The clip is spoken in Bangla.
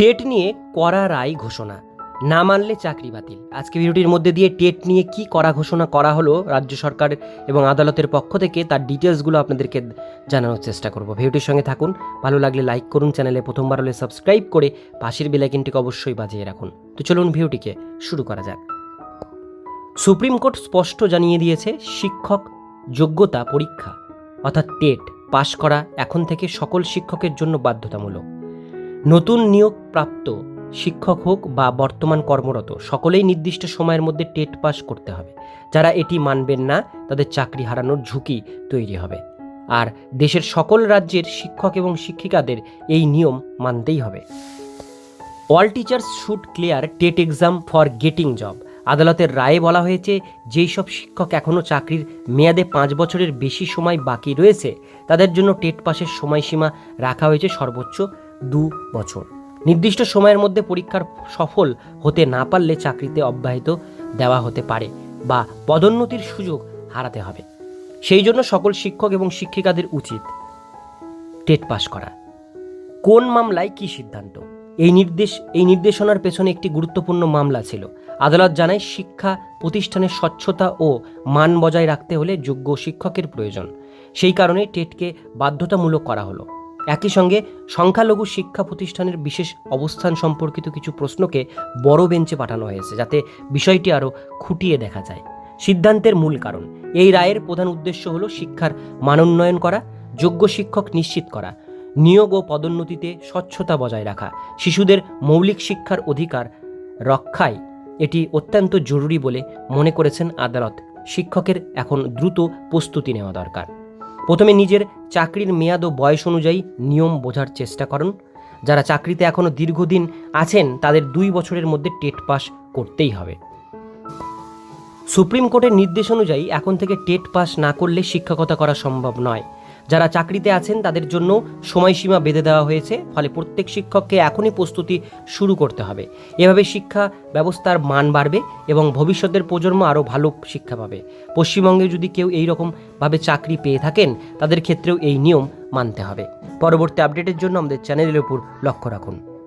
টেট নিয়ে কড়া রায় ঘোষণা। না মানলে চাকরি বাতিল। আজকে ভিডিওটির মধ্যে দিয়ে টেট নিয়ে কি করা ঘোষণা করা হলো রাজ্য সরকার এবং আদালতের পক্ষ থেকে তার ডিটেলসগুলো আপনাদেরকে জানানোর চেষ্টা করব। ভিডিওটির সঙ্গে থাকুন, ভালো লাগলে লাইক করুন, চ্যানেলে প্রথমবার হলে সাবস্ক্রাইব করে পাশের বেলাইকিনটিকে অবশ্যই বাজিয়ে রাখুন। তো চলুন ভিডিওটিকে শুরু করা যাক। সুপ্রিম কোর্ট স্পষ্ট জানিয়ে দিয়েছে শিক্ষক যোগ্যতা পরীক্ষা, অর্থাৎ টেট, পাশ করা এখন থেকে সকল শিক্ষকের জন্য বাধ্যতামূলক। নতুন নিয়োগ প্রাপ্ত শিক্ষক হোক বা বর্তমান কর্মরত, সকলেই নির্দিষ্ট সময়ের মধ্যে টেট পাস করতে হবে। যারা এটি মানবেন না, তাদের চাকরি হারানোর ঝুঁকি তৈরি হবে। আর দেশের সকল রাজ্যের শিক্ষক এবং শিক্ষিকাদের এই নিয়ম মানতেই হবে। All teachers should clear TET exam for getting job আদালতের রায়ে বলা হয়েছে, যেই সব শিক্ষক এখনও চাকরির মেয়াদে পাঁচ বছরের বেশি সময় বাকি রয়েছে, তাদের জন্য টেট পাসের সময়সীমা রাখা হয়েছে সর্বোচ্চ দু বছর। নির্দিষ্ট সময়ের মধ্যে পরীক্ষার সফল হতে না পারলে চাকরিতে অব্যাহত দেওয়া হতে পারে বা পদোন্নতির সুযোগ হারাতে হবে। সেই জন্য সকল শিক্ষক এবং শিক্ষিকাদের উচিত টেট পাস করা। কোন মামলায় কি সিদ্ধান্ত? এই নির্দেশ, এই নির্দেশনার পেছনে একটি গুরুত্বপূর্ণ মামলা ছিল। আদালত জানায় শিক্ষা প্রতিষ্ঠানের স্বচ্ছতা ও মান বজায় রাখতে হলে যোগ্য শিক্ষকের প্রয়োজন। সেই কারণে টেটকে বাধ্যতামূলক করা হলো। একই সঙ্গে সংখ্যালঘু শিক্ষা প্রতিষ্ঠানের বিশেষ অবস্থান সম্পর্কিত কিছু প্রশ্নকে বড় বেঞ্চে পাঠানো হয়েছে, যাতে বিষয়টি আরও খুঁটিয়ে দেখা যায়। সিদ্ধান্তের মূল কারণ, এই রায়ের প্রধান উদ্দেশ্য হল শিক্ষার মানোন্নয়ন করা, যোগ্য শিক্ষক নিশ্চিত করা, নিয়োগ ও পদোন্নতিতে স্বচ্ছতা বজায় রাখা, শিশুদের মৌলিক শিক্ষার অধিকার রক্ষায় এটি অত্যন্ত জরুরি বলে মনে করেছেন আদালত। শিক্ষকের এখন দ্রুত প্রস্তুতি নেওয়া দরকার। প্রথমে নিজের চাকরির মেয়াদ ও বয়স অনুযায়ী নিয়ম বোঝার চেষ্টা করুন। যারা চাকরিতে এখনও দীর্ঘদিন আছেন, তাদের দুই বছরের মধ্যে টেট পাস করতেই হবে। সুপ্রিম কোর্টের নির্দেশ অনুযায়ী এখন থেকে টেট পাস না করলে শিক্ষকতা করা সম্ভব নয়। যারা চাকরিতে আছেন, তাদের জন্য সময়সীমা বেঁধে দেওয়া হয়েছে। ফলে প্রত্যেক শিক্ষককে এখনই প্রস্তুতি শুরু করতে হবে। এভাবে শিক্ষা ব্যবস্থার মান বাড়বে এবং ভবিষ্যতের প্রজন্ম আরও ভালো শিক্ষা পাবে। পশ্চিমবঙ্গে যদি কেউ এই রকমভাবে চাকরি পেয়ে থাকেন, তাদের ক্ষেত্রেও এই নিয়ম মানতে হবে। পরবর্তী আপডেটের জন্য আমাদের চ্যানেলের উপর লক্ষ্য রাখুন।